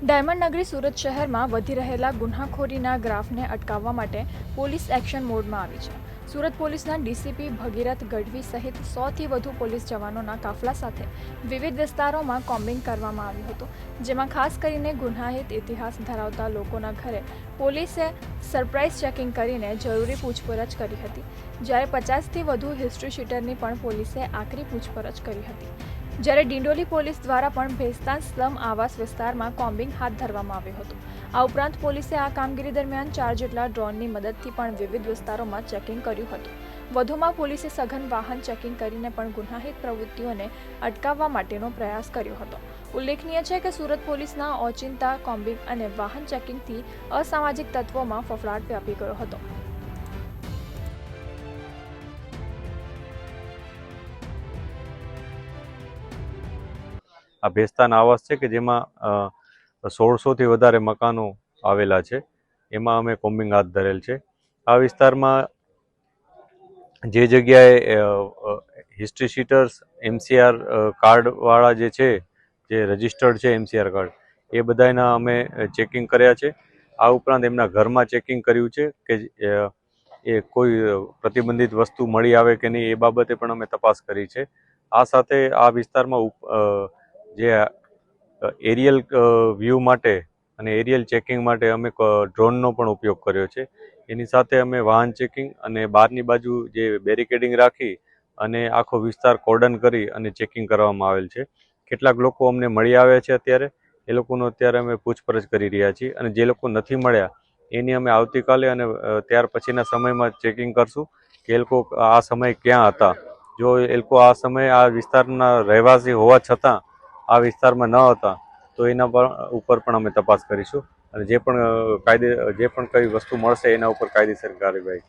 Diamond નગરી સુરત શહેરમાં વધી રહેલા ગુન્હાખોરીના ગ્રાફને અટકાવવા માટે પોલીસ એક્શન મોડમાં આવી છે. સુરત પોલીસના ડીસીપી ભગીરથ ગઢવી સહિત સોથી વધુ પોલીસ જવાનોના કાફલા સાથે વિવિધ વિસ્તારોમાં કોમ્બિંગ કરવામાં આવ્યું હતું, જેમાં ખાસ કરીને ગુન્હાહિત ઇતિહાસ ધરાવતા લોકોના ઘરે પોલીસે સરપ્રાઇઝ ચેકિંગ કરીને જરૂરી પૂછપરછ કરી હતી. જ્યારે પચાસથી વધુ હિસ્ટ્રી શીટરની પણ પોલીસે આકરી પૂછપરછ કરી હતી. જ્યારે ડિંડોલી પોલીસ દ્વારા પણ ભેસ્તાન સ્લમ આવાસ વિસ્તારમાં કોમ્બિંગ હાથ ધરવામાં આવ્યું હતું. આ ઉપરાંત પોલીસે આ કામગીરી દરમિયાન ચાર જેટલા ડ્રોનની મદદથી પણ વિવિધ વિસ્તારોમાં ચેકિંગ કર્યું હતું. વધુમાં પોલીસે સઘન વાહન ચેકિંગ કરીને પણ ગુનાહિત પ્રવૃત્તિઓને અટકાવવા માટેનો પ્રયાસ કર્યો હતો. ઉલ્લેખનીય છે કે સુરત પોલીસના ઓચિંતા, કોમ્બિંગ અને વાહન ચેકિંગથી અસામાજિક તત્વોમાં ફફડાટ વ્યાપી ગયો હતો. આ ભેસ્તાન આવાસ છે કે જેમાં સોળસોથી વધારે મકાનો આવેલા છે. એમાં અમે કોમ્બિંગ હાથ ધરેલ છે. આ વિસ્તારમાં જે જગ્યાએ હિસ્ટ્રી શીટર્સ એમસીઆર કાર્ડવાળા જે છે, જે રજિસ્ટર્ડ છે એમસીઆર કાર્ડ, એ બધાના અમે ચેકિંગ કર્યા છે. આ ઉપરાંત એમના ઘરમાં ચેકિંગ કર્યું છે કે એ કોઈ પ્રતિબંધિત વસ્તુ મળી આવે કે નહીં એ બાબતે પણ અમે તપાસ કરી છે. આ સાથે આ વિસ્તારમાં ઉપ- જે એરિયલ વ્યૂ માટે અને એરિયલ ચેકિંગ માટે અમે ડ્રોનનો પણ ઉપયોગ કર્યો છે. એની સાથે અમે વાહન ચેકિંગ અને બહારની બાજુ જે બેરિકેડિંગ રાખી અને આખો વિસ્તાર કોર્ડન કરી અને ચેકિંગ કરવામાં આવેલ છે. કેટલાક લોકો અમને મળી આવ્યા છે અત્યારે. એ લોકોનો અત્યારે અમે પૂછપરછ કરી રહ્યા છીએ અને જે લોકો નથી મળ્યા, એની અમે આવતીકાલે અને ત્યાર પછીના સમયમાં ચેકિંગ કરશું કે એ લોકો આ સમય ક્યાં હતા. જો એ લોકો આ સમયે આ વિસ્તારના રહેવાસી હોવા છતાં આ વિસ્તારમાં ન હતા, તો એના પર ઉપર પણ અમે તપાસ કરીશું. અને જે પણ કાયદે જે પણ કઈ વસ્તુ મળશે એના ઉપર કાયદેસર કાર્યવાહી